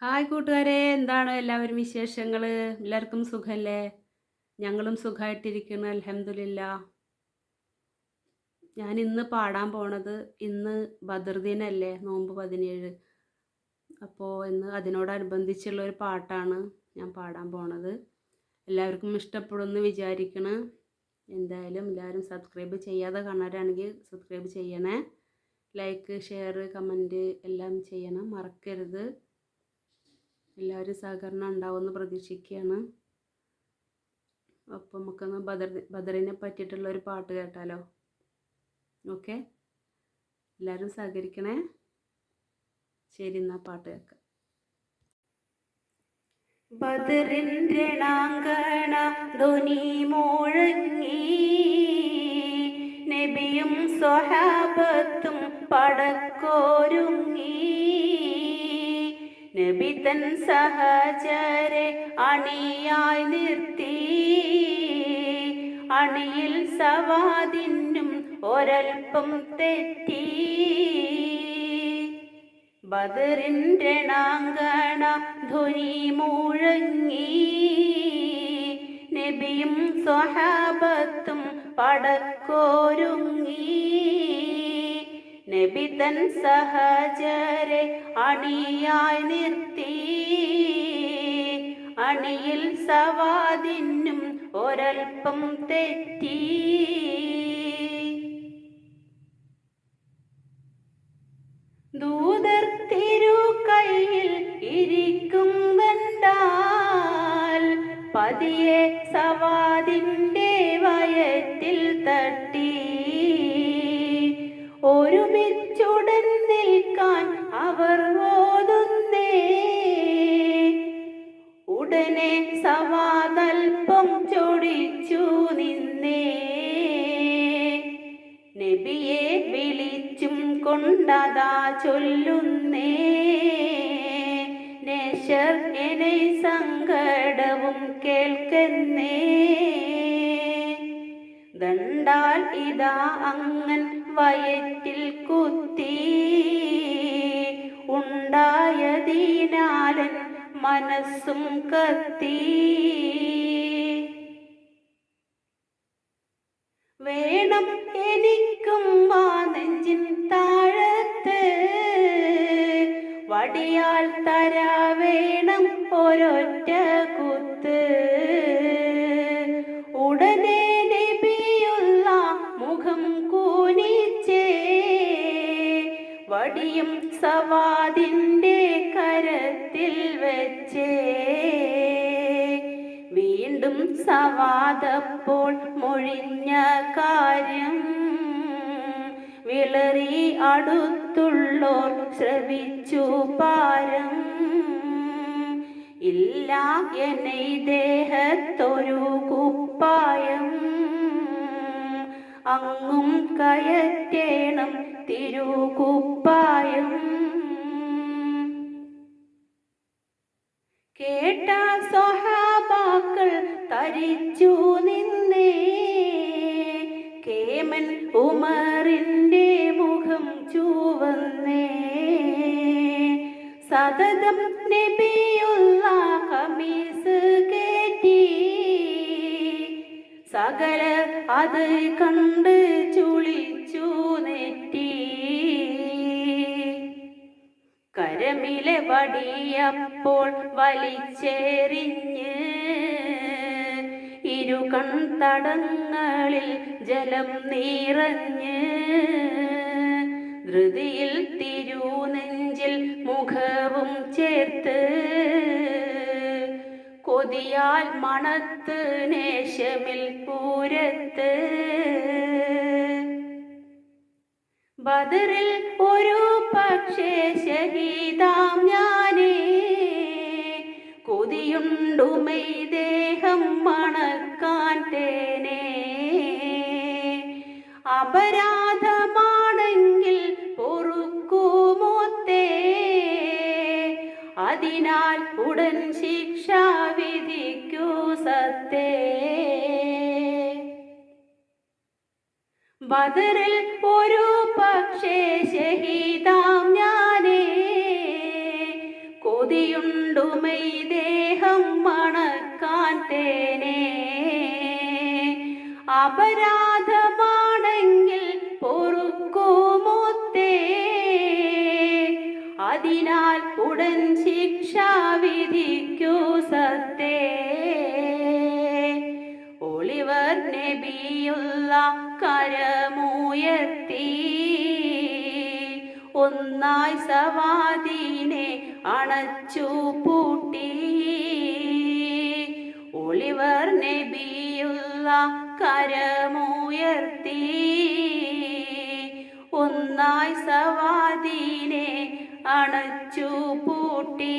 Hi കൂട്ടുകാരെ എന്താണ് എല്ലാവരും വിശേഷങ്ങൾ എല്ലാവർക്കും സുഖമല്ലേ ഞങ്ങളും സുഖമായിട്ടിരിക്കുന്നു അലഹമില്ല ഞാൻ ഇന്ന് പാടാൻ പോണത് ഇന്ന് ബദർദീനല്ലേ നോമ്പ് പതിനേഴ്. അപ്പോൾ ഇന്ന് അതിനോടനുബന്ധിച്ചുള്ള ഒരു പാട്ടാണ് ഞാൻ പാടാൻ പോണത്. എല്ലാവർക്കും ഇഷ്ടപ്പെടുമെന്ന് വിചാരിക്കണം. എന്തായാലും എല്ലാവരും സബ്സ്ക്രൈബ് ചെയ്യാതെ കാണാനാണെങ്കിൽ സബ്സ്ക്രൈബ് ചെയ്യണേ. ലൈക്ക് ഷെയർ കമന്റ് എല്ലാം ചെയ്യണം മറക്കരുത്. എല്ലാവരും സഹകരണം ഉണ്ടാവുമെന്ന് പ്രതീക്ഷിക്കുകയാണ്. അപ്പം നമുക്കൊന്ന് ബദർ ബദറിനെ പറ്റിയിട്ടുള്ള ഒരു പാട്ട് കേട്ടാലോ? ഓക്കെ? എല്ലാവരും സഹകരിക്കണേ? ശരി എന്നാൽ പാട്ട് കേൾക്കാം. ബദറിന്റെ ണാങ്കണ ധ്വനി മുഴങ്ങി നബിയും സ്വഹാബത്തും പടക്കോരുങ്ങി. നബി തൻ സഹചരെ അണിയായി നിർത്തി. അണിയിൽ സവാദിനും ഒരൽപ്പം തെറ്റി. ബദറിന്റെ നാങ്കണ ധ്വനി മുഴങ്ങി. നബിയും സ്വഹാബത്തും പടക്കോരുങ്ങി. നബി സഹജരെ അണിയായി നിർത്തി. അണിയിൽ സവാദിനും ഒരൽപ്പം തെറ്റി. ദൂതർ തിരു കയ്യിൽ ഇരിക്കും വണ്ടാൽ പതിയെ സവാദിന്റെ വയത്തിൽ തട്ടി ഒരുമിച്ചുടൻ നിൽക്കാൻ അവർ ഓതുന്നേ. ഉടനെ സവാതൽപ്പം ചൊടിച്ചു നിന്നേ. നബിയെ വിളിച്ചും കൊണ്ടതാ ചൊല്ലുന്നേ. നേശർ എനെ സങ്കടവും കേൾക്കുന്നേ. ദണ്ടാൽ ഇതാ അങ്ങൻ വയറ്റിൽ കുത്തി. ഉണ്ടായതിനാലൻ മനസ്സും കത്തി. വേണം എനിക്കും ആ നെഞ്ചിൻ താഴത്ത്. വടിയാൽ തരാ വേണം ഒരൊറ്റ കുത്ത്. വടിയും സവാദിന്റെ കരത്തിൽ വെച്ചേ. വീണ്ടും സവാദപ്പോൾ മൊഴിഞ്ഞ കാര്യം വിളറി അടുത്തുള്ളോർ ശ്രവിച്ചു പാരം. ഇല്ല എന്നെ ദേഹത്തൊരു കുപ്പായം. അങ്ങും കയറ്റേണം തിരുകുപ്പായം. കേട്ട സ്വഹാബാക്കൾ തരിച്ചു നിന്നേ. കേമൻ ഉമറിന്റെ മുഖം ചുവന്നേ. സതതം നബിയുള്ള കമീസ് സകല അത് കണ്ട് ചുളിച്ചു നെറ്റി. കരമിലെ വടിയപ്പോൾ വലിച്ചെറിഞ്ഞ് ഇരു കൺതടങ്ങളിൽ ജലം നിറഞ്ഞ് ധൃതിയിൽ തിരുനെഞ്ചിൽ മുഖവും ചേർത്ത് കൊതിയാൽ മണത്ത് നേശമിൽ പൂരത്ത്. ബദറിൽ ഒരു പക്ഷേ ശഹീദാം ഞാനേ. കൊതിയുണ്ടുമൈ ദേഹം മണക്കാൻ തേനേ. അപരാധമാണെങ്കിൽ അതിനാൽ ഉടൻ ശിക്ഷ വിധിക്കൂ സത്തേ. ബദറിൽ ഒരു പക്ഷേ ശഹീതാം ഞാനേ. കൊതിയുണ്ടുമൈ ദേഹം മണക്കാൻ തേനേ. അപരാധമാണെങ്കിൽ അതിനാൽ ഉടൻ ശിക്ഷ വിധിക്കൂ സത്തേ. ഒളിവർ നബിയുള്ള കരമുയർത്തി. ഒന്നായി സവാദീനെ അണച്ചു പൂട്ടി. ഒളിവർ നബിയുള്ള കരമുയർത്തി. ഒന്നായി സവാദീനെ അണച്ചു പൂട്ടി.